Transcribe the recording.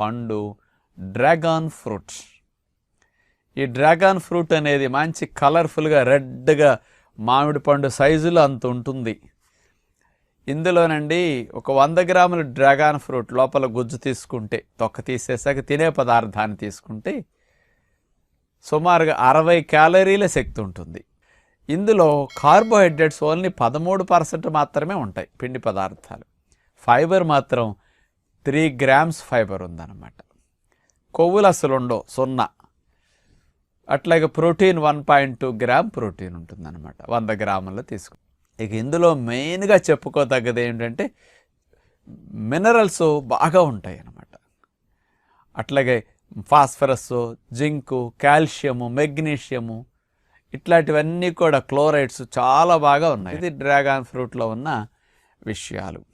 పండు dragon fruit ఈ dragon fruit అనేది మంచి కలర్ఫుల్గా రెడ్గా మామిడి పండు సైజులో అంత ఉంటుంది. ఇందులోనండి ఒక వంద గ్రాముల డ్రాగన్ ఫ్రూట్ లోపల గుజ్జు తీసుకుంటే తొక్క తీసేసాక తినే పదార్థాన్ని తీసుకుంటే సుమారుగా అరవై క్యాలరీల శక్తి ఉంటుంది. ఇందులో కార్బోహైడ్రేట్స్ ఓన్లీ పదమూడు పర్సెంట్ మాత్రమే ఉంటాయి పిండి పదార్థాలు. ఫైబర్ మాత్రం త్రీ గ్రామ్స్ ఫైబర్ ఉందన్నమాట. కొవ్వులు అసలు ఉండవు సున్నా. అట్లాగే protein one point two gram protein ఉంటుందన్నమాట వంద గ్రాముల్లో తీసుకు. ఇక ఇందులో మెయిన్గా చెప్పుకోదగ్గది ఏంటంటే మినరల్స్ బాగా ఉంటాయి అన్నమాట అట్లాగే ఫాస్ఫరస్ జింకు కాల్షియము మెగ్నీషియము ఇట్లాంటివన్నీ కూడా క్లోరైడ్స్ చాలా బాగా ఉన్నాయి. ఇది డ్రాగన్ ఫ్రూట్లో ఉన్న విషయాలు.